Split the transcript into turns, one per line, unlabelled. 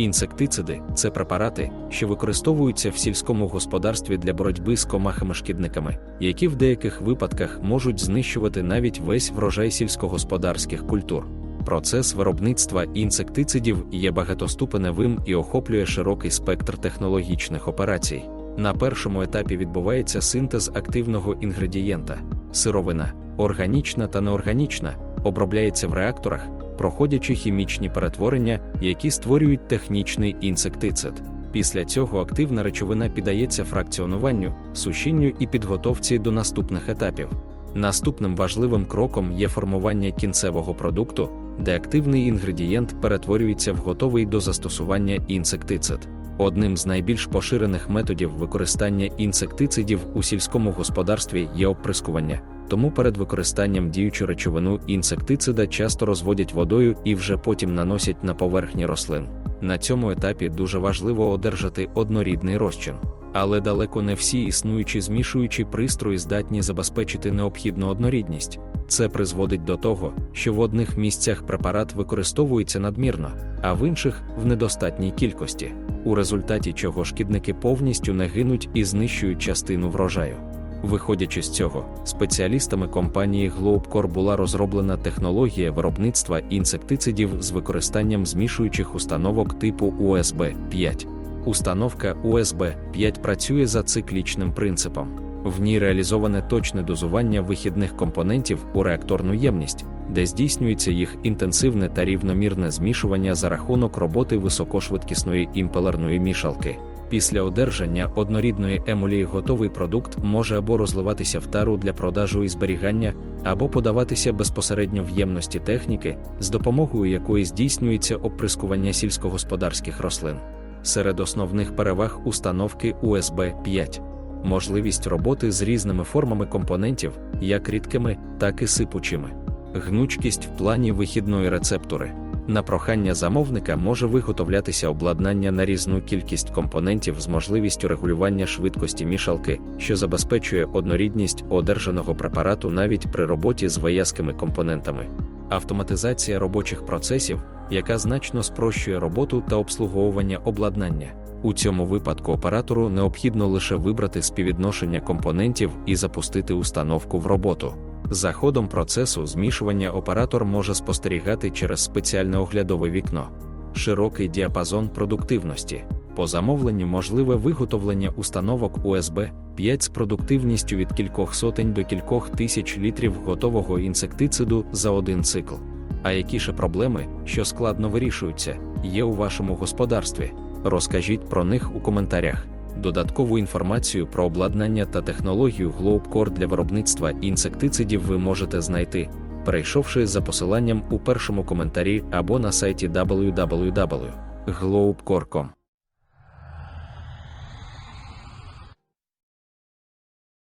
Інсектициди це препарати, що використовуються в сільському господарстві для боротьби з комахами-шкідниками, які в деяких випадках можуть знищувати навіть весь врожай сільськогосподарських культур. Процес виробництва інсектицидів є багатоступеневим і охоплює широкий спектр технологічних операцій. На першому етапі відбувається синтез активного інгредієнта, сировина, органічна та неорганічна, обробляється в реакторах, проходячи хімічні перетворення, які створюють технічний інсектицид. Після цього активна речовина піддається фракціонуванню, сушінню і підготовці до наступних етапів. Наступним важливим кроком є формування кінцевого продукту, де активний інгредієнт перетворюється в готовий до застосування інсектицид. Одним з найбільш поширених методів використання інсектицидів у сільському господарстві є оприскування, тому перед використанням діючу речовину інсектицида часто розводять водою і вже потім наносять на поверхні рослин. На цьому етапі дуже важливо одержати однорідний розчин. Але далеко не всі існуючі змішуючі пристрої здатні забезпечити необхідну однорідність. Це призводить до того, що в одних місцях препарат використовується надмірно, а в інших в недостатній кількості, у результаті чого шкідники повністю не гинуть і знищують частину врожаю. Виходячи з цього, спеціалістами компанії Globecor була розроблена технологія виробництва інсектицидів з використанням змішуючих установок типу USB 5. Установка USB 5 працює за циклічним принципом. В ній реалізоване точне дозування вихідних компонентів у реакторну ємність, де здійснюється їх інтенсивне та рівномірне змішування за рахунок роботи високошвидкісної імпелерної мішалки. Після одержання однорідної емулії готовий продукт може або розливатися в тару для продажу і зберігання, або подаватися безпосередньо в ємності техніки, з допомогою якої здійснюється оприскування сільськогосподарських рослин. Серед основних переваг установки USB 5 можливість роботи з різними формами компонентів, як рідкими, так і сипучими, гнучкість в плані вихідної рецептури. На прохання замовника може виготовлятися обладнання на різну кількість компонентів з можливістю регулювання швидкості мішалки, що забезпечує однорідність одержаного препарату навіть при роботі з вияскими компонентами. Автоматизація робочих процесів, яка значно спрощує роботу та обслуговування обладнання. У цьому випадку оператору необхідно лише вибрати співвідношення компонентів і запустити установку в роботу. За ходом процесу змішування оператор може спостерігати через спеціальне оглядове вікно, широкий діапазон продуктивності. По замовленню можливе виготовлення установок USB 5 з продуктивністю від кількох сотень до кількох тисяч літрів готового інсектициду за один цикл. А які ще проблеми, що складно вирішуються, є у вашому господарстві? Розкажіть про них у коментарях. Додаткову інформацію про обладнання та технологію Globecor для виробництва інсектицидів ви можете знайти, перейшовши за посиланням у першому коментарі або на сайті www.globecor.com.